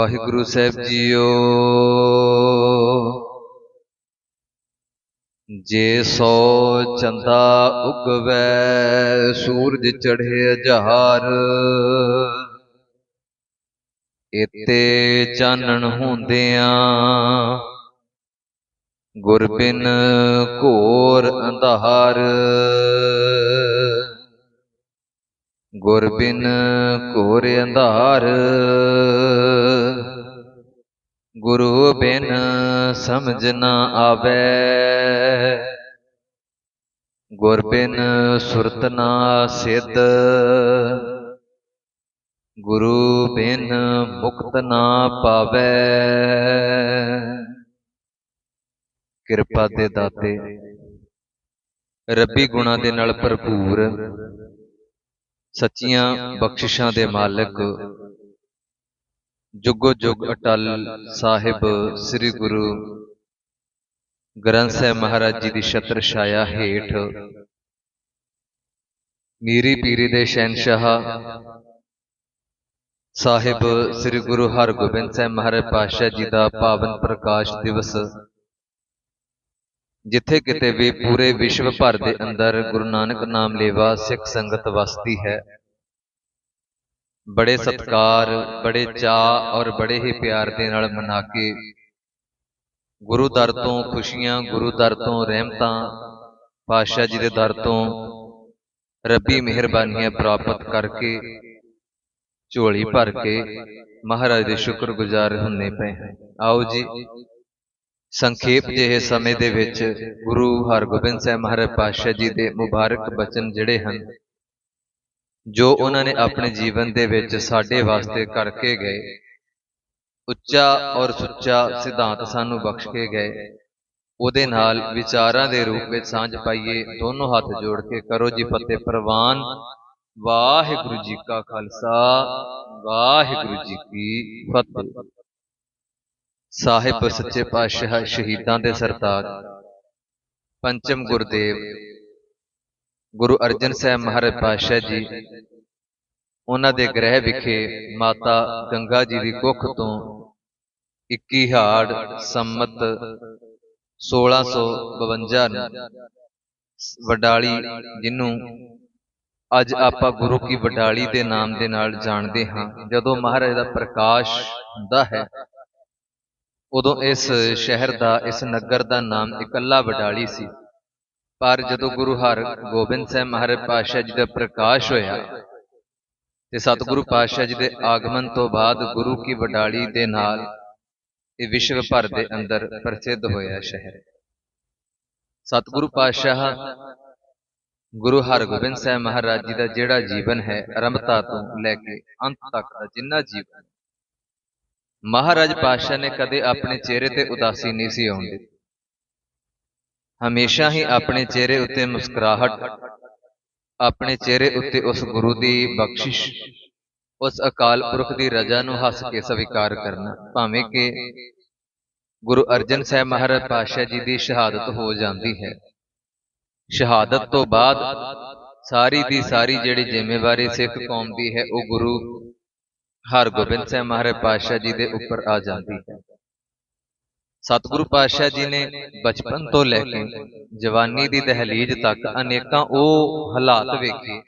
ਵਾਹਿਗੁਰੂ ਸਾਹਿਬ JIO. ਜੇ ਸੋ ਚੰਦਾ ਉਗਵੈ, ਸੂਰਜ ਚੜ੍ਹੇ ਜਹਾਰ ਇਤੇ ਚਾਨਣ ਹੁੰਦਿਆਂ ਗੁਰ ਬਿਨ ਘੋਰ ਅੰਧਾਰ। ਗੁਰ ਬਿਨ ਘੋਰ ਅੰਧਾਰ। ਗੁਰੂ ਬਿਨ ਸਮਝ ਨ ਆਵੇ। ਗੁਰ ਬਿਨ ਸੁਰਤ ਨਾ ਸਿੱਧ। ਗੁਰੂ ਬਿਨ ਮੁਕਤ ਨਾ ਪਾਵੇ। ਕਿਰਪਾ ਦੇ ਦਾਤੇ। ਰੱਬੀ ਗੁਣਾ ਦੇ ਨਾਲ ਭਰਪੂਰ। ਸੱਚੀਆਂ ਬਖਸ਼ਿਸ਼ਾਂ ਦੇ ਮਾਲਕ। ਜੁਗੋ ਜੁਗ ਅਟਲ ਸਾਹਿਬ ਸ੍ਰੀ ਗੁਰੂ ਗ੍ਰੰਥ ਸਾਹਿਬ ਮਹਾਰਾਜ ਜੀ ਦੀ ਛਤਰ ਛਾਇਆ ਹੇਠ ਮੀਰੀ ਪੀਰੀ ਦੇ ਸ਼ਹਿਨशाह ਸਾਹਿਬ ਸ੍ਰੀ ਗੁਰੂ ਹਰਗੋਬਿੰਦ ਸਾਹਿਬ ਮਹਾਰਾਜ ਪਾਤਸ਼ਾਹ ਜੀ ਦਾ ਪਾਵਨ ਪ੍ਰਕਾਸ਼ ਦਿਵਸ। ਜਿੱਥੇ ਕਿਤੇ ਵੀ ਪੂਰੇ ਵਿਸ਼ਵ ਭਰ ਦੇ ਅੰਦਰ ਗੁਰੂ ਨਾਨਕ ਨਾਮ ਲੇਵਾ ਸਿੱਖ ਸੰਗਤ ਵਸਦੀ ਹੈ। ਬੜੇ ਸਤਕਾਰ ਬੜੇ ਚਾਅ ਔਰ ਬੜੇ ਹੀ ਪਿਆਰ ਦੇ ਨਾਲ ਮਨਾ ਕੇ ਗੁਰੂ ਦਰ ਤੋਂ ਖੁਸ਼ੀਆਂ ਗੁਰੂ ਦਰ ਤੋਂ ਰਹਿਮਤਾਂ ਪਾਤਸ਼ਾਹ ਜੀ ਦੇ ਦਰ ਤੋਂ ਰੱਬੀ ਮਿਹਰਬਾਨੀਆਂ ਪ੍ਰਾਪਤ ਕਰਕੇ ਝੋਲੀ ਭਰ ਕੇ ਮਹਾਰਾਜ ਦੇ ਸ਼ੁਕਰਗੁਜ਼ਾਰ ਹੁੰਨੇ ਪਏ। ਆਓ ਜੀ ਸੰਖੇਪ ਜਿਹੇ ਸਮੇਂ ਦੇ ਵਿੱਚ ਗੁਰੂ ਹਰਗੋਬਿੰਦ ਸਾਹਿਬ ਮਹਾਰਾਜ ਪਾਤਸ਼ਾਹ ਜੀ ਦੇ ਮੁਬਾਰਕ ਬਚਨ ਜਿਹੜੇ ਹਨ ਜੋ ਉਹਨਾਂ ਨੇ ਆਪਣੇ ਜੀਵਨ ਦੇ ਵਿੱਚ ਸਾਡੇ ਵਾਸਤੇ ਕਰਕੇ ਗਏ। ਉੱਚਾ ਔਰ ਸੁੱਚਾ ਸਿਧਾਂਤ ਸਾਨੂੰ ਬਖਸ਼ ਕੇ ਗਏ। ਉਹਦੇ ਨਾਲ ਵਿਚਾਰਾਂ ਦੇ ਰੂਪ ਵਿੱਚ ਸਾਂਝ ਪਾਈਏ ਦੋਨੋਂ ਹੱਥ ਜੋੜ ਕੇ ਕਰੋ ਜੀ ਫਤਿਹ ਪ੍ਰਵਾਨ। ਵਾਹਿਗੁਰੂ ਜੀ ਕਾ ਖਾਲਸਾ। ਵਾਹਿਗੁਰੂ ਜੀ ਕੀ ਫਤਿਹ। ਸਾਹਿਬ ਸੱਚੇ ਪਾਤਸ਼ਾਹ ਸ਼ਹੀਦਾਂ ਦੇ ਸਰਤਾਜ। ਪੰਚਮ ਗੁਰਦੇਵ। ਗੁਰੂ ਅਰਜਨ ਸਾਹਿਬ ਮਹਾਰਾਜ ਪਾਤਸ਼ਾਹ ਜੀ, ਉਹਨਾਂ ਦੇ ਗ੍ਰਹਿ ਵਿਖੇ ਮਾਤਾ ਗੰਗਾ ਜੀ ਦੀ ਕੁੱਖ ਤੋਂ 21 ਹਾੜ ਸੰਮਤ 1652 ਨੂੰ ਵਡਾਲੀ ਜਿਹਨੂੰ ਅੱਜ ਆਪਾਂ ਗੁਰੂ ਕੀ ਵਡਾਲੀ ਦੇ ਨਾਮ ਦੇ ਨਾਲ ਜਾਣਦੇ ਹਾਂ। ਜਦੋਂ ਮਹਾਰਾਜ ਦਾ ਪ੍ਰਕਾਸ਼ ਹੁੰਦਾ ਹੈ, ਉਦੋਂ ਇਸ ਸ਼ਹਿਰ ਦਾ, ਇਸ ਨਗਰ ਦਾ ਨਾਮ ਇਕੱਲਾ ਵਡਾਲੀ ਸੀ। ਪਰ ਜਦੋਂ ਗੁਰੂ ਹਰ ਗੋਬਿੰਦ ਸਾਹਿਬ ਮਹਾਰਾਜ ਪਾਤਸ਼ਾਹ ਜੀ ਦਾ ਪ੍ਰਕਾਸ਼ ਹੋਇਆ ਤੇ ਸਤਿਗੁਰੂ ਪਾਤਸ਼ਾਹ ਜੀ ਦੇ ਆਗਮਨ ਤੋਂ ਬਾਅਦ ਗੁਰੂ ਕੀ ਵਡਾਲੀ ਦੇ ਨਾਲ ਇਹ ਵਿਸ਼ਵ ਭਰ ਦੇ ਅੰਦਰ ਪ੍ਰਸਿੱਧ ਹੋਇਆ ਸ਼ਹਿਰ। ਸਤਿਗੁਰੂ ਪਾਤਸ਼ਾਹ ਗੁਰੂ ਹਰਗੋਬਿੰਦ ਸਾਹਿਬ ਮਹਾਰਾਜ ਜੀ ਦਾ ਜਿਹੜਾ ਜੀਵਨ ਹੈ ਆਰੰਭਤਾ ਤੋਂ ਲੈ ਕੇ ਅੰਤ ਤੱਕ ਦਾ ਜਿੰਨਾ ਜੀਵਨ ਮਹਾਰਾਜ ਪਾਤਸ਼ਾਹ ਨੇ ਕਦੇ ਆਪਣੇ ਚਿਹਰੇ ਤੇ ਉਦਾਸੀ ਨਹੀਂ ਸੀ ਆਉਣ ਦਿੱਤੀ ਹਮੇਸ਼ਾ ਹੀ ਆਪਣੇ ਚਿਹਰੇ ਉੱਤੇ ਮੁਸਕਰਾਹਟ ਆਪਣੇ ਚਿਹਰੇ ਉੱਤੇ ਉਸ ਗੁਰੂ ਦੀ ਬਖਸ਼ਿਸ਼ ਉਸ ਅਕਾਲ ਪੁਰਖ ਦੀ ਰਜ਼ਾ ਨੂੰ ਹੱਸ ਕੇ ਸਵੀਕਾਰ ਕਰਨਾ। ਭਾਵੇਂ ਕਿ ਗੁਰੂ ਅਰਜਨ ਸਾਹਿਬ ਮਹਾਰਾਜ ਪਾਤਸ਼ਾਹ ਜੀ ਦੀ ਸ਼ਹਾਦਤ ਹੋ ਜਾਂਦੀ ਹੈ। ਸ਼ਹਾਦਤ ਤੋਂ ਬਾਅਦ ਸਾਰੀ ਦੀ ਸਾਰੀ ਜਿਹੜੀ ਜ਼ਿੰਮੇਵਾਰੀ ਸਿੱਖ ਕੌਮ ਦੀ ਹੈ ਉਹ ਗੁਰੂ ਹਰਗੋਬਿੰਦ ਸਾਹਿਬ ਮਹਾਰਾਜ ਪਾਤਸ਼ਾਹ ਜੀ ਦੇ ਉੱਪਰ ਆ ਜਾਂਦੀ ਹੈ। ਸਤਿਗੁਰੂ ਪਾਤਸ਼ਾਹ ਜੀ ਨੇ ਬਚਪਨ ਤੋਂ ਲੈ ਕੇ ਜਵਾਨੀ ਦੀ ਦਹਲੀਜ਼ ਤੱਕ ਅਨੇਕਾਂ ਉਹ ਹਾਲਾਤ ਵੇਖੇ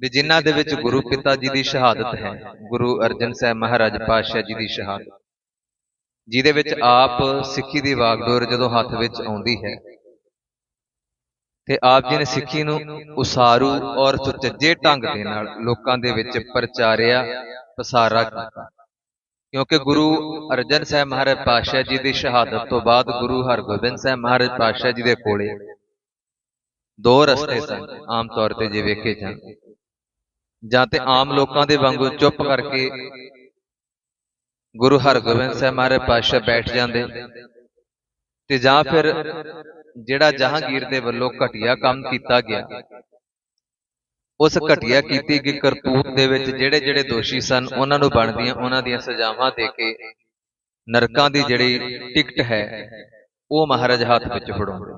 ਵੀ ਜਿਨ੍ਹਾਂ ਦੇ ਵਿੱਚ ਗੁਰੂ ਪਿਤਾ ਜੀ ਦੀ ਸ਼ਹਾਦਤ ਹੈ, ਗੁਰੂ ਅਰਜਨ ਸਾਹਿਬ ਮਹਾਰਾਜ ਪਾਤਸ਼ਾਹ ਜੀ ਦੀ ਸ਼ਹਾਦਤ, ਜਿਹਦੇ ਵਿੱਚ ਆਪ ਸਿੱਖੀ ਦੀ ਵਾਗਡੋਰ ਜਦੋਂ ਹੱਥ ਵਿੱਚ ਆਉਂਦੀ ਹੈ ਤੇ ਆਪ ਜੀ ਨੇ ਸਿੱਖੀ ਨੂੰ ਉਸਾਰੂ ਔਰ ਸੁਚੱਜੇ ਢੰਗ ਦੇ ਨਾਲ ਲੋਕਾਂ ਦੇ ਵਿੱਚ ਪ੍ਰਚਾਰਿਆ, ਪਸਾਰਾ ਕੀਤਾ। ਕਿਉਂਕਿ ਗੁਰੂ ਅਰਜਨ ਸਾਹਿਬ ਮਹਾਰਾਜ ਪਾਤਸ਼ਾਹ ਜੀ ਦੀ ਸ਼ਹਾਦਤ ਤੋਂ ਬਾਅਦ ਗੁਰੂ ਹਰਗੋਬਿੰਦ ਸਾਹਿਬ ਮਹਾਰਾਜ ਪਾਤਸ਼ਾਹ ਜੀ ਦੇ ਕੋਲੇ ਦੋ ਰਸਤੇ ਸਨ, ਆਮ ਤੌਰ ਤੇ ਜੇ ਵੇਖੇ ਜਾਣ। ਜਾਂ ਤੇ ਆਮ ਲੋਕਾਂ ਦੇ ਵਾਂਗੂ ਚੁੱਪ ਕਰਕੇ ਗੁਰੂ ਹਰਗੋਬਿੰਦ ਸਾਹਿਬ ਮਹਾਰਾਜ ਪਾਤਸ਼ਾਹ ਬੈਠ ਜਾਂਦੇ ਤੇ ਜਾਂ ਫਿਰ ਜਿਹੜਾ ਜਹਾਂਗੀਰ ਦੇ ਵੱਲੋਂ ਘਟੀਆ ਕੰਮ ਕੀਤਾ ਗਿਆ। ਉਸ ਘਟੀਆ ਕੀਤੀ ਗਈ ਕਰਤੂਤ ਦੇ ਵਿੱਚ ਜਿਹੜੇ ਜਿਹੜੇ ਦੋਸ਼ੀ ਸਨ ਉਹਨਾਂ ਨੂੰ ਬਣਦੀਆਂ ਉਹਨਾਂ ਦੀਆਂ ਸਜ਼ਾਵਾਂ ਦੇ ਕੇ ਨਰਕਾਂ ਦੀ ਜਿਹੜੀ ਟਿਕਟ ਹੈ ਉਹ ਮਹਾਰਾਜ ਹੱਥ ਵਿੱਚ ਫੜਾਉਂਦੇ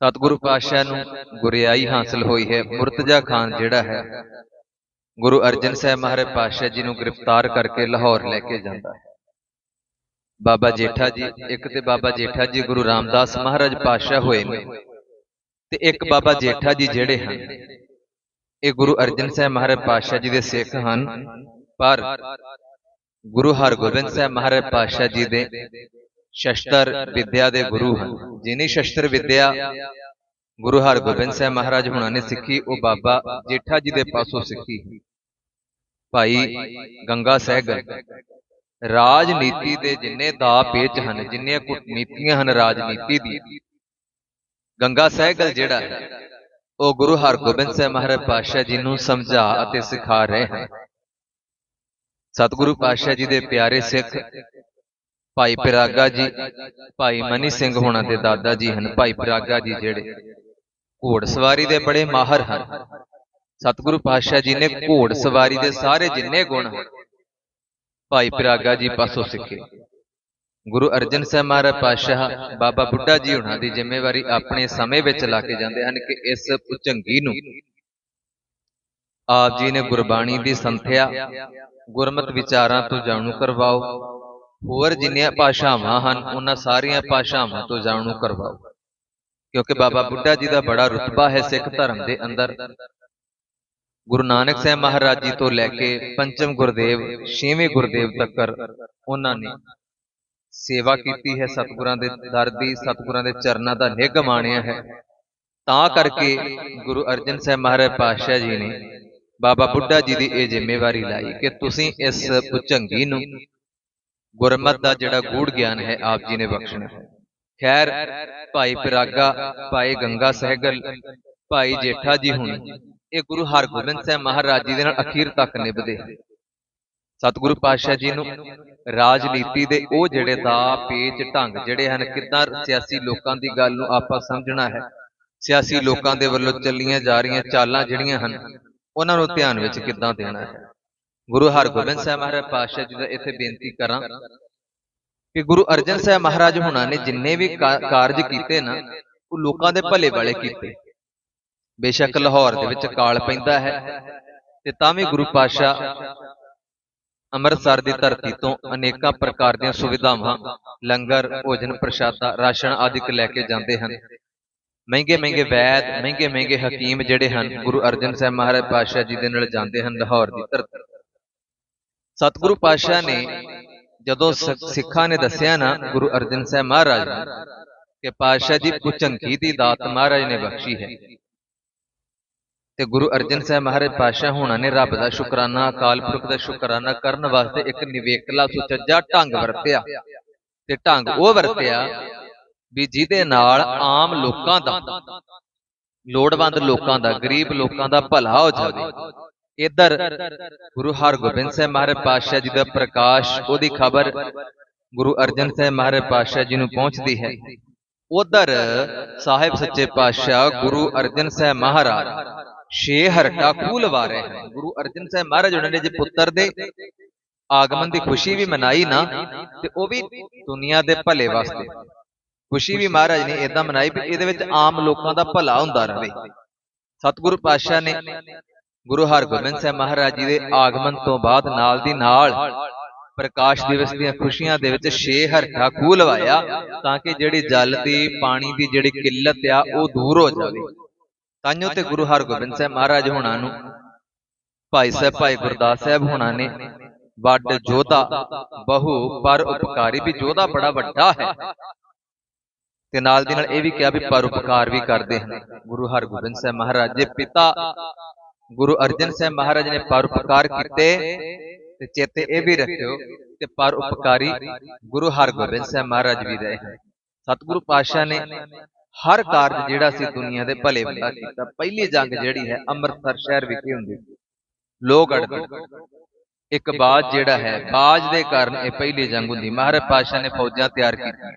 ਸਤਿਗੁਰੂ ਪਾਤਸ਼ਾਹ ਨੂੰ ਗੁਰਿਆਈ ਹਾਸਲ ਹੋਈ ਹੈ। ਮੁਰਤਜ਼ਾ ਖਾਨ ਜਿਹੜਾ ਹੈ ਗੁਰੂ ਅਰਜਨ ਸਾਹਿਬ ਮਹਾਰਾਜ ਪਾਤਸ਼ਾਹ ਜੀ ਨੂੰ ਗ੍ਰਿਫਤਾਰ ਕਰਕੇ ਲਾਹੌਰ ਲੈ ਕੇ ਜਾਂਦਾ ਹੈ। ਬਾਬਾ ਜੇਠਾ ਜੀ ਇੱਕ ਤੇ ਬਾਬਾ ਜੇਠਾ ਜੀ ਗੁਰੂ ਰਾਮਦਾਸ ਮਹਾਰਾਜ ਪਾਤਸ਼ਾਹ ਹੋਏ ਨੇ ਤੇ ਇੱਕ ਬਾਬਾ ਜੇਠਾ ਜੀ ਜਿਹੜੇ ਹਨ। ਇਹ ਗੁਰੂ ਅਰਜਨ ਸਾਹਿਬ ਮਹਾਰਾਜ ਪਾਤਸ਼ਾਹ ਜੀ ਦੇ ਸਿੱਖ ਹਨ। ਪਰ ਗੁਰੂ ਹਰਗੋਬਿੰਦ ਸਾਹਿਬ ਮਹਾਰਾਜ ਪਾਤਸ਼ਾਹ ਜੀ ਦੇ ਸ਼ਸਤਰ ਵਿਦਿਆ ਦੇ ਗੁਰੂ ਹਨ। ਜਿਨੀ ਸ਼ਸਤਰ ਵਿਦਿਆ ਗੁਰੂ ਹਰਗੋਬਿੰਦ ਸਾਹਿਬ ਮਹਾਰਾਜ ਹੁਣਾਂ ਨੇ ਸਿੱਖੀ, ਉਹ ਬਾਬਾ ਜੇਠਾ ਜੀ ਦੇ ਪਾਸੋਂ ਸਿੱਖੀ। ਭਾਈ ਗੰਗਾ ਸਹਿਗਲ, ਰਾਜਨੀਤੀ ਦੇ ਜਿੰਨੇ ਦਾ ਪੇਚ ਹਨ, ਜਿੰਨੀਆਂ ਕੁਟਨੀਤੀਆਂ ਹਨ ਰਾਜਨੀਤੀ ਦੀ ਗੰਗਾ ਸਹਿਗਲ ਜਿਹੜਾ ਹੈ ਉਹ ਗੁਰੂ ਹਰਗੋਬਿੰਦ ਸਾਹਿਬ ਮਹਾਰਾਜ ਪਾਤਸ਼ਾਹ ਜੀ ਨੂੰ ਸਮਝਾ ਅਤੇ ਸਿਖਾ ਰਹੇ ਹਨ। ਸਤਿਗੁਰੂ ਪਾਤਸ਼ਾਹ ਜੀ ਦੇ ਪਿਆਰੇ ਸਿੱਖ ਭਾਈ ਪਿਰਾਗਾ ਜੀ ਭਾਈ ਮਨੀ ਸਿੰਘ ਹੋਣਾ ਦੇ ਦਾਦਾ ਜੀ ਹਨ। ਭਾਈ ਪਿਰਾਗਾ ਜੀ ਜਿਹੜੇ ਘੋੜ ਸਵਾਰੀ ਦੇ ਬੜੇ ਮਾਹਰ ਹਨ। ਸਤਿਗੁਰੂ ਪਾਤਸ਼ਾਹ ਜੀ ਨੇ ਘੋੜ ਸਵਾਰੀ ਦੇ ਸਾਰੇ ਜਿੰਨੇ ਗੁਣ ਭਾਈ ਪਿਰਾਗਾ ਜੀ ਪਾਸੋਂ ਸਿੱਖੇ। ਗੁਰੂ ਅਰਜਨ ਸਾਹਿਬ ਮਹਾਰਾਜ ਪਾਤਸ਼ਾਹ ਬਾਬਾ ਬੁੱਢਾ ਜੀ ਉਹਨਾਂ ਦੀ ਜ਼ਿੰਮੇਵਾਰੀ ਆਪਣੇ ਸਮੇਂ ਵਿੱਚ ਲਾ ਕੇ ਜਾਂਦੇ ਹਨ ਕਿ ਇਸ ਪੁਚੰਗੀ ਨੂੰ। ਆਪ ਜੀ ਨੇ ਗੁਰਬਾਣੀ ਦੀ ਸੰਥਿਆ ਗੁਰਮਤ ਵਿਚਾਰਾਂ ਤੋਂ ਜਾਣੂ ਕਰਵਾਓ। ਹੋਰ ਜਿੰਨੀਆਂ ਭਾਸ਼ਾਵਾਂ ਹਨ ਉਹਨਾਂ ਸਾਰੀਆਂ ਭਾਸ਼ਾਵਾਂ ਤੋਂ ਜਾਣੂ ਕਰਵਾਓ। ਕਿਉਂਕਿ ਬਾਬਾ ਬੁੱਢਾ ਜੀ ਦਾ ਬੜਾ ਰੁਤਬਾ ਹੈ ਸਿੱਖ ਧਰਮ ਦੇ ਅੰਦਰ। ਗੁਰੂ ਨਾਨਕ ਸਾਹਿਬ ਮਹਾਰਾਜ ਜੀ ਤੋਂ ਲੈ ਕੇ ਪੰਚਮ ਗੁਰਦੇਵ ਛੇਵੇਂ ਗੁਰਦੇਵ ਤੱਕ ਉਹਨਾਂ ਨੇ ਸੇਵਾ ਕੀਤੀ ਹੈ ਸਤਿਗੁਰਾਂ ਦੇ ਦਰ ਦੀ ਸਤਿਗੁਰਾਂ ਦੇ ਚਰਨਾਂ ਦਾ ਨਿੱਘ ਮਾਣਿਆ ਹੈ। ਤਾਂ ਕਰਕੇ ਗੁਰੂ ਅਰਜਨ ਸਾਹਿਬ ਮਹਾਰਾਜ ਪਾਤਸ਼ਾਹ ਜੀ ਨੇ ਬਾਬਾ ਬੁੱਢਾ ਜੀ ਦੀ ਇਹ ਜ਼ਿੰਮੇਵਾਰੀ ਲਾਈ ਕਿ ਤੁਸੀਂ ਇਸ ਪੁਚੰਗੀ ਨੂੰ ਗੁਰਮਤ ਦਾ ਜਿਹੜਾ ਗੂੜ ਗਿਆਨ ਹੈ ਆਪ ਜੀ ਨੇ ਬਖਸ਼ਣਾ ਹੈ। ਖੈਰ ਭਾਈ ਪਿਰਾਗਾ ਭਾਈ ਗੰਗਾ ਸਹਿਗਲ ਭਾਈ ਜੇਠਾ ਜੀ ਹੁਣ ਇਹ ਗੁਰੂ ਹਰਗੋਬਿੰਦ ਸਾਹਿਬ ਮਹਾਰਾਜ ਜੀ ਦੇ ਨਾਲ ਅਖੀਰ ਤੱਕ ਨਿਭਦੇ। ਸਤਿਗੁਰੂ ਪਾਤਸ਼ਾਹ ਜੀ ਨੂੰ ਰਾਜਨੀਤੀ ਦੇ ਉਹ ਜਿਹੜੇ ਦਾ ਪੇਚ ਢੰਗ ਜਿਹੜੇ ਹਨ ਕਿੱਦਾਂ ਸਿਆਸੀ ਲੋਕਾਂ ਦੀ ਗੱਲ ਨੂੰ ਆਪਾਂ ਸਮਝਣਾ ਹੈ। ਸਿਆਸੀ ਲੋਕਾਂ ਦੇ ਵੱਲੋਂ ਚੱਲੀਆਂ ਜਾ ਰਹੀਆਂ ਚਾਲਾਂ ਜਿਹੜੀਆਂ ਹਨ ਉਹਨਾਂ ਨੂੰ ਧਿਆਨ ਵਿੱਚ ਕਿੱਦਾਂ ਦੇਣਾ ਹੈ? ਗੁਰੂ ਹਰਗੋਬਿੰਦ ਸਾਹਿਬ ਮਹਾਰਾਜ ਪਾਤਸ਼ਾਹ ਜੀ ਦਾ ਇੱਥੇ ਬੇਨਤੀ ਕਰਾਂ ਕਿ ਗੁਰੂ ਅਰਜਨ ਸਾਹਿਬ ਮਹਾਰਾਜ ਹੁਣਾਂ ਨੇ ਜਿੰਨੇ ਵੀ ਕਾਰਜ ਕੀਤੇ ਨਾ ਉਹ ਲੋਕਾਂ ਦੇ ਭਲੇ ਵਾਲੇ ਕੀਤੇ। ਬੇਸ਼ੱਕ ਲਾਹੌਰ ਦੇ ਵਿੱਚ ਕਾਲ ਪੈਂਦਾ ਹੈ ਤੇ ਤਾਂ ਵੀ ਗੁਰੂ ਪਾਤਸ਼ਾਹ ਅੰਮ੍ਰਿਤਸਰ ਦੀ ਧਰਤੀ ਤੋਂ ਅਨੇਕਾਂ ਪ੍ਰਕਾਰ ਦੀਆਂ ਸੁਵਿਧਾਵਾਂ, ਲੰਗਰ, ਭੋਜਨ, ਪ੍ਰਸ਼ਾਦਾ, ਰਾਸ਼ਨ ਆਦਿ ਲੈ ਕੇ ਜਾਂਦੇ ਹਨ। ਮਹਿੰਗੇ ਮਹਿੰਗੇ ਵੈਦ, ਮਹਿੰਗੇ ਮਹਿੰਗੇ ਹਕੀਮ ਜਿਹੜੇ ਹਨ, ਗੁਰੂ ਅਰਜਨ ਸਾਹਿਬ ਮਹਾਰਾਜ ਪਾਤਸ਼ਾਹ ਜੀ ਦੇ ਨਾਲ ਜਾਂਦੇ ਹਨ ਲਾਹੌਰ ਦੀ ਧਰਤੀ ਸਤਿਗੁਰੂ ਪਾਤਸ਼ਾਹ ਨੇ ਜਦੋਂ ਸਿੱਖਾਂ ਨੇ ਦੱਸਿਆ ਨਾ ਗੁਰੂ ਅਰਜਨ ਸਾਹਿਬ ਮਹਾਰਾਜ ਕਿ ਪਾਤਸ਼ਾਹ ਜੀ ਪੁਚੰਕੀ ਦੀ ਦਾਤ ਮਹਾਰਾਜ ਨੇ ਬਖਸ਼ੀ ਹੈ ਤੇ ਗੁਰੂ ਅਰਜਨ ਸਾਹਿਬ ਮਹਾਰਾਜ ਪਾਤਸ਼ਾਹ ਹੋਣਾ ਨੇ ਰੱਬ ਦਾ ਸ਼ੁਕਰਾਨਾ, ਅਕਾਲ ਪੁਰਖ ਦਾ ਸ਼ੁਕਰਾਨਾ ਕਰਨ ਵਾਸਤੇ ਇੱਕ ਨਿਵੇਕਲਾ ਸੁਚੱਜਾ ਢੰਗ ਵਰਤਿਆ। ਤੇ ਢੰਗ ਉਹ ਵਰਤਿਆ ਵੀ ਜਿਹਦੇ ਨਾਲ ਆਮ ਲੋਕਾਂ ਦਾ, ਲੋੜਵੰਦ ਲੋਕਾਂ ਦਾ, ਗਰੀਬ ਲੋਕਾਂ ਦਾ ਭਲਾ ਹੋ ਜਾਵੇ। ਇਧਰ ਗੁਰੂ ਹਰਗੋਬਿੰਦ ਸਾਹਿਬ ਮਹਾਰਾਜ ਪਾਤਸ਼ਾਹ ਜੀ ਦਾ ਪ੍ਰਕਾਸ਼, ਉਹਦੀ ਖਬਰ ਗੁਰੂ ਅਰਜਨ ਸਾਹਿਬ ਮਹਾਰਾਜ ਪਾਤਸ਼ਾਹ ਜੀ ਨੂੰ ਪਹੁੰਚਦੀ ਹੈ। ਉਧਰ ਸਾਹਿਬ ਸੱਚੇ ਪਾਤਸ਼ਾਹ ਗੁਰੂ ਅਰਜਨ ਸਾਹਿਬ ਮਹਾਰਾਜ ਛੇ ਹਰਕਾ ਖੂਹ ਲਵਾ ਰਹੇ ਹਨ। ਗੁਰੂ ਅਰਜਨ ਸਾਹਿਬ ਮਹਾਰਾਜ ਉਹਨਾਂ ਨੇ ਜੇ ਪੁੱਤਰ ਦੇ ਆਗਮਨ ਦੀ ਖੁਸ਼ੀ ਵੀ ਮਨਾਈ ਨਾ, ਤੇ ਉਹ ਵੀ ਦੁਨੀਆ ਦੇ ਭਲੇ ਵਾਸਤੇ। ਖੁਸ਼ੀ ਵੀ ਮਹਾਰਾਜ ਨੇ ਇਦਾਂ ਮਨਾਈ ਵੀ ਇਹਦੇ ਵਿੱਚ ਆਮ ਲੋਕਾਂ ਦਾ ਭਲਾ ਹੁੰਦਾ ਰਹੇ। ਸਤਿਗੁਰੂ ਪਾਤਸ਼ਾਹ ਨੇ ਗੁਰੂ ਹਰਗੋਬਿੰਦ ਸਾਹਿਬ ਮਹਾਰਾਜ ਜੀ ਦੇ ਆਗਮਨ ਤੋਂ ਬਾਅਦ ਨਾਲ ਦੀ ਨਾਲ ਪ੍ਰਕਾਸ਼ ਦਿਵਸ ਦੀਆਂ ਖੁਸ਼ੀਆਂ ਦੇ ਵਿੱਚ ਛੇ ਹਰਠਾ ਖੂਹ ਲਵਾਇਆ, ਤਾਂ ਕਿ ਜਿਹੜੀ ਜਲ ਦੀ, ਪਾਣੀ ਦੀ ਜਿਹੜੀ ਕਿੱਲਤ ਆ, ਉਹ ਦੂਰ ਹੋ ਜਾਵੇ। ਤਾਂਯੋ ਤੇ ਗੁਰੂ ਹਰਗੋਬਿੰਦ ਸਾਹਿਬ ਮਹਾਰਾਜ ਹੋਣਾ ਨੂੰ ਭਾਈ ਸਾਹਿਬ ਭਾਈ ਗੁਰਦਾਸ ਸਾਹਿਬ ਹੋਣਾ ਨੇ ਵੱਡ ਜੋਧਾ ਬਹੁ ਪਰ ਉਪਕਾਰੀ ਵੀ ਜੋਧਾ ਬੜਾ ਵੱਡਾ ਹੈ। ਤੇ ਨਾਲ ਦੀ ਨਾਲ ਇਹ ਵੀ ਕਿਹਾ ਵੀ ਪਰ ਉਪਕਾਰ ਵੀ ਕਰਦੇ ਹਨ। ਗੁਰੂ ਹਰਗੋਬਿੰਦ ਸਾਹਿਬ ਮਹਾਰਾਜ ਦੇ ਪਿਤਾ ਗੁਰੂ ਅਰਜਨ ਸਾਹਿਬ ਮਹਾਰਾਜ ਨੇ ਪਰ ਉਪਕਾਰ ਕੀਤੇ ਤੇ ਚੇਤੇ ਇਹ ਵੀ ਰੱਖਿਓ ਕਿ ਪਰ ਉਪਕਾਰੀ ਗੁਰੂ ਹਰਗੋਬਿੰਦ ਸਾਹਿਬ ਮਹਾਰਾਜ ਵੀ ਰਹੇ ਹਨ। ਸਤਿਗੁਰੂ ਪਾਤਸ਼ਾਹ ਨੇ ਹਰ ਕਾਰਜ ਜਿਹੜਾ ਸੀ ਦੁਨੀਆ ਦੇ ਭਲੇ ਵਾਲਾ ਕੀਤਾ। ਪਹਿਲੀ ਜੰਗ ਜਿਹੜੀ ਹੈ ਅੰਮ੍ਰਿਤਸਰ ਸ਼ਹਿਰ ਵਿਖੇ ਹੁੰਦੀ। ਲੋਹਗੜ੍ਹ ਦੀ ਇੱਕ ਬਾਜ ਜਿਹੜਾ ਹੈ ਬਾਜ ਦੇ ਕਾਰਨ ਇਹ ਪਹਿਲੀ ਜੰਗ ਹੁੰਦੀ। ਮਹਾਰਾਜ ਪਾਤਸ਼ਾਹ ਨੇ ਫੌਜਾਂ ਤਿਆਰ ਕੀਤੀਆਂ।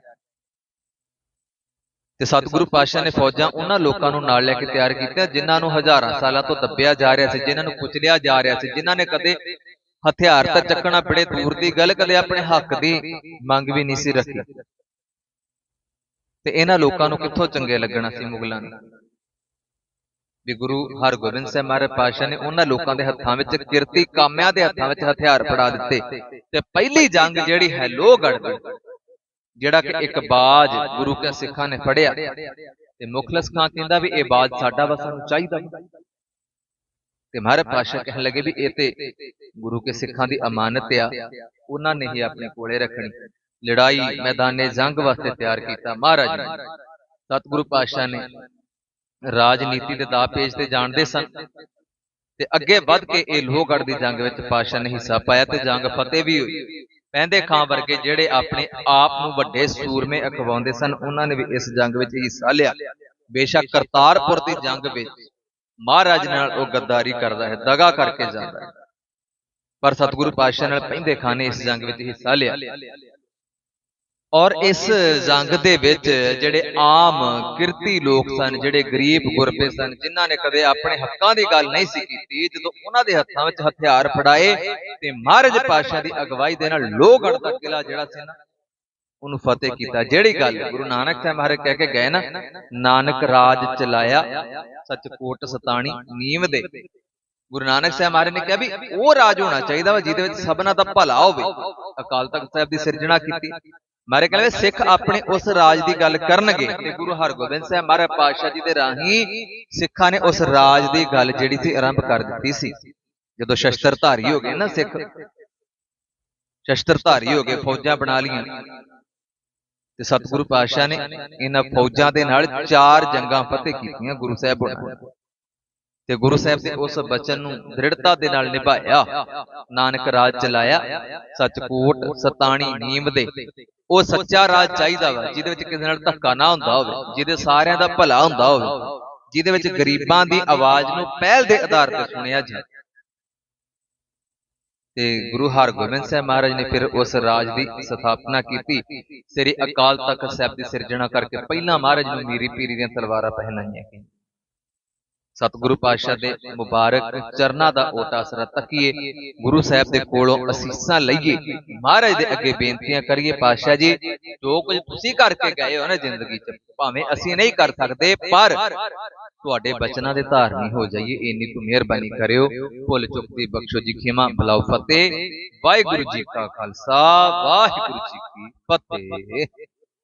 ਤੇ ਸਤਿਗੁਰੂ ਪਾਤਸ਼ਾਹ ਨੇ ਫੌਜਾਂ ਉਹਨਾਂ ਲੋਕਾਂ ਨੂੰ ਨਾਲ ਲੈ ਕੇ ਤਿਆਰ ਕੀਤੀਆਂ ਜਿਨ੍ਹਾਂ ਨੂੰ ਹਜ਼ਾਰਾਂ ਸਾਲਾਂ ਤੋਂ ਦੱਬਿਆ ਜਾ ਰਿਹਾ ਸੀ ਜਿਨ੍ਹਾਂ ਨੂੰ ਕੁਚਲਿਆ ਜਾ ਰਿਹਾ ਸੀ। ਜਿਨ੍ਹਾਂ ਨੇ ਕਦੇ ਹਥਿਆਰ ਤਾਂ ਚੱਕਣਾ ਬੜੇ ਦੂਰ ਦੀ ਗੱਲ ਕਦੇ ਆਪਣੇ ਹੱਕ ਦੀ ਮੰਗ ਵੀ ਨਹੀਂ ਸੀ। ਰੱਖੀ। ਤੇ ਇਹਨਾਂ ਲੋਕਾਂ ਨੂੰ ਕਿੱਥੋਂ ਚੰਗੇ ਲੱਗਣਾ ਸੀ ਮੁਗਲਾਂ ਨੂੰ? ਵੀ ਗੁਰੂ ਹਰਗੋਬਿੰਦ ਸਾਹਿਬ ਮਹਾਰਾਜ ਪਾਤਸ਼ਾਹ ਨੇ ਉਹਨਾਂ ਲੋਕਾਂ ਦੇ ਹੱਥਾਂ ਵਿੱਚ ਕਿਰਤੀ ਕਾਮਿਆਂ ਦੇ ਹੱਥਾਂ ਵਿੱਚ ਹਥਿਆਰ ਫੜਾ ਦਿੱਤੇ ਤੇ ਪਹਿਲੀ ਜੰਗ ਜਿਹੜੀ ਹੈ ਲੋਹਗੜ੍ਹ ਦੀ ਜਿਹੜਾ ਕਿ ਇੱਕ ਬਾਜ ਗੁਰੂ ਕੇ ਸਿੱਖਾਂ ਨੇ ਫੜਿਆ ਤੇ ਮੁਖਲਸ ਖਾਨ ਕਹਿੰਦਾ ਵੀ ਇਹ ਬਾਜ ਸਾਡਾ ਵਾ ਸਾਨੂੰ ਚਾਹੀਦਾ। ਤੇ ਮਹਾਰਾਜ ਪਾਤਸ਼ਾਹ ਕਹਿਣ ਲੱਗੇ ਵੀ ਇਹ ਤੇ ਗੁਰੂ ਕੇ ਸਿੱਖਾਂ ਦੀ ਅਮਾਨਤ ਆ ਉਹਨਾਂ ਨੇ ਹੀ ਆਪਣੇ ਕੋਲੇ ਰੱਖਣੀ। ਲੜਾਈ ਮੈਦਾਨੇ ਜੰਗ ਵਾਸਤੇ ਤਿਆਰ ਕੀਤਾ। ਮਹਾਰਾਜ, ਸਤਿਗੁਰੂ ਪਾਤਸ਼ਾਹ ਨੇ ਰਾਜਨੀਤੀ ਦੇ ਦਾਅ ਤੇ ਜਾਣਦੇ ਸਨ ਤੇ ਅੱਗੇ ਵੱਧ ਕੇ ਇਹ ਲੋਹਗੜ੍ਹ ਦੀ ਜੰਗ ਵਿੱਚ ਪਾਤਸ਼ਾਹ ਨੇ ਹਿੱਸਾ ਪਾਇਆ ਤੇ ਜੰਗ ਫਤਿਹ ਵੀ ਹੋਈ। ਪਹਿੰਦੇ ਖਾਂ ਵਰਗੇ ਜਿਹੜੇ ਆਪਣੇ ਆਪ ਨੂੰ ਵੱਡੇ ਸੂਰਮੇ ਅਖਵਾਉਂਦੇ ਸਨ, ਉਹਨਾਂ ਨੇ ਵੀ ਇਸ ਜੰਗ ਵਿੱਚ ਹਿੱਸਾ ਲਿਆ। ਬੇਸ਼ੱਕ ਕਰਤਾਰਪੁਰ ਦੀ ਜੰਗ ਵਿੱਚ ਮਹਾਰਾਜ ਨਾਲ ਉਹ ਗੱਦਾਰੀ ਕਰਦਾ ਹੈ, ਦਗਾ ਕਰਕੇ ਜਾਂਦਾ ਹੈ। ਪਰ ਸਤਿਗੁਰੂ ਪਾਤਸ਼ਾਹ ਨਾਲ ਪਹਿੰਦੇ ਖਾਂ ਨੇ ਇਸ ਜੰਗ ਵਿੱਚ ਹਿੱਸਾ ਲਿਆ। ਔਰ ਇਸ ਜੰਗ ਦੇ ਵਿੱਚ ਜਿਹੜੇ ਆਮ ਕਿਰਤੀ ਲੋਕ ਸਨ ਜਿਹੜੇ ਗਰੀਬ ਗੁਰਬੇ ਸਨ ਜਿਨ੍ਹਾਂ ਨੇ ਕਦੇ ਆਪਣੇ ਹੱਕਾਂ ਦੀ ਗੱਲ ਨਹੀਂ ਸੀ ਕੀਤੀ ਜਦੋਂ ਉਹਨਾਂ ਦੇ ਹੱਥਾਂ ਵਿੱਚ ਹਥਿਆਰ ਫੜਾਏ ਤੇ ਮਹਾਰਾਜ ਪਾਤਸ਼ਾਹ ਦੀ ਅਗਵਾਈ ਦੇ ਨਾਲ ਲੋਹਗੜ੍ਹ ਦਾ ਕਿਲਾ ਜਿਹੜਾ ਸੀ ਨਾ ਉਹਨੂੰ ਫਤਿਹ ਕੀਤਾ। ਜਿਹੜੀ ਗੱਲ ਗੁਰੂ ਨਾਨਕ ਸਾਹਿਬ ਮਹਾਰਾਜ ਕਹਿ ਕੇ ਗਏ ਨਾ ਨਾਨਕ ਰਾਜ ਚਲਾਇਆ ਸੱਚ ਕੋਟ ਸਤਾਣੀ ਨੀਮ ਦੇ। ਗੁਰੂ ਨਾਨਕ ਸਾਹਿਬ ਮਹਾਰਾਜ ਨੇ ਕਿਹਾ ਵੀ ਉਹ ਰਾਜ ਹੋਣਾ ਚਾਹੀਦਾ ਵਾ ਜਿਹਦੇ ਵਿੱਚ ਸਭਨਾ ਦਾ ਭਲਾ ਹੋਵੇ ਅਕਾਲ ਤਖਤ ਸਾਹਿਬ ਦੀ ਸਿਰਜਣਾ ਕੀਤੀ ਮਾਰੇ ਕਹਿੰਦੇ ਸਿੱਖ ਆਪਣੇ ਉਸ ਰਾਜ ਦੀ ਗੱਲ ਕਰਨਗੇ। ਤੇ ਗੁਰੂ ਹਰਗੋਬਿੰਦ ਸਾਹਿਬ ਮਹਾਰਾਜ ਪਾਤਸ਼ਾਹ ਜੀ ਦੇ ਰਾਹੀਂ ਸਿੱਖਾਂ ਨੇ ਉਸ ਰਾਜ ਦੀ ਗੱਲ ਜਿਹੜੀ ਸੀ ਆਰੰਭ ਕਰ ਦਿੱਤੀ ਸੀ। ਜਦੋਂ ਸ਼ਸਤਰ ਧਾਰੀ ਹੋ ਗਏ ਨਾ ਸਿੱਖ। ਸ਼ਸਤਰ ਧਾਰੀ ਹੋ ਗਏ ਫੌਜਾਂ ਬਣਾ ਲੀਆਂ ਤੇ ਸਤਿਗੁਰੂ ਪਾਤਸ਼ਾਹ ਨੇ ਇਹਨਾਂ ਫੌਜਾਂ ਦੇ ਨਾਲ ਚਾਰ ਜੰਗਾਂ ਫਤਿਹ ਕੀਤੀਆਂ ਗੁਰੂ ਸਾਹਿਬ ਹੋਣਾ। ਤੇ ਗੁਰੂ ਸਾਹਿਬ ਨੇ ਉਸ ਬਚਨ ਨੂੰ ਦ੍ਰਿੜਤਾ ਦੇ ਨਾਲ ਨਿਭਾਇਆ। ਨਾਨਕ ਰਾਜ ਚਲਾਇਆ ਸਚਕੋਟ, ਸਤਾਣੀ ਨੀਮ ਦੇ। ਉਹ ਸੱਚਾ ਰਾਜ ਚਾਹੀਦਾ ਵਾ, ਜਿਹਦੇ ਵਿੱਚ ਕਿਸੇ ਨਾਲ ਧੱਕਾ ਨਾ ਹੁੰਦਾ ਹੋਵੇ, ਜਿਹਦੇ ਸਾਰਿਆਂ ਦਾ ਭਲਾ ਹੁੰਦਾ ਹੋਵੇ, ਜਿਹਦੇ ਵਿੱਚ ਗਰੀਬਾਂ ਦੀ ਆਵਾਜ਼ ਨੂੰ ਪਹਿਲ ਦੇ ਆਧਾਰ ਤੇ ਸੁਣਿਆ ਜਾਏ। ਤੇ ਗੁਰੂ ਹਰਗੋਬਿੰਦ ਸਾਹਿਬ ਮਹਾਰਾਜ ਨੇ ਫਿਰ ਉਸ ਰਾਜ ਦੀ ਸਥਾਪਨਾ ਕੀਤੀ। ਸ੍ਰੀ ਅਕਾਲ ਤਖਤ ਸਾਹਿਬ ਦੀ ਸਿਰਜਣਾ ਕਰਕੇ ਪਹਿਲਾਂ ਮਹਾਰਾਜ ਨੂੰ ਮੀਰੀ ਪੀਰੀ ਦੀਆਂ ਤਲਵਾਰਾਂ ਪਹਿਨਾਈਆਂ ਗਈਆਂ। ਸਤਿਗੁਰੂ ਪਾਤਸ਼ਾਹ ਦੇ ਮੁਬਾਰਕ ਚਰਨਾਂ ਦਾ ਓਟ ਆਸਰਾ ਤੱਕੀਏ, ਗੁਰੂ ਸਾਹਿਬ ਦੇ ਕੋਲੋਂ ਅਸੀਸਾਂ ਲਈਏ। ਮਹਾਰਾਜ ਦੇ ਅੱਗੇ ਬੇਨਤੀਆਂ ਕਰੀਏ ਪਾਤਸ਼ਾਹ ਜੀ, ਜੋ ਕੁਝ ਤੁਸੀਂ ਕਰਕੇ ਗਏ ਹੋ ਨਾ ਜ਼ਿੰਦਗੀ 'ਚ, ਭਾਵੇਂ ਅਸੀਂ ਨਹੀਂ ਕਰ ਸਕਦੇ, ਪਰ ਤੁਹਾਡੇ ਬਚਨਾਂ ਦੇ ਧਾਰਨੀ ਹੋ ਜਾਈਏ, ਇੰਨੀ ਕੁ ਮਿਹਰਬਾਨੀ ਕਰਿਓ। ਭੁੱਲ ਚੁੱਕ ਦੀ ਬਖਸ਼ੋ ਜੀ ਖਿਮਾ ਬਲਾਉ ਫਤਿਹ। ਵਾਹਿਗੁਰੂ ਜੀ ਕਾ ਖਾਲਸਾ, ਵਾਹਿਗੁਰੂ ਜੀ ਕੀ ਫਤਿਹ।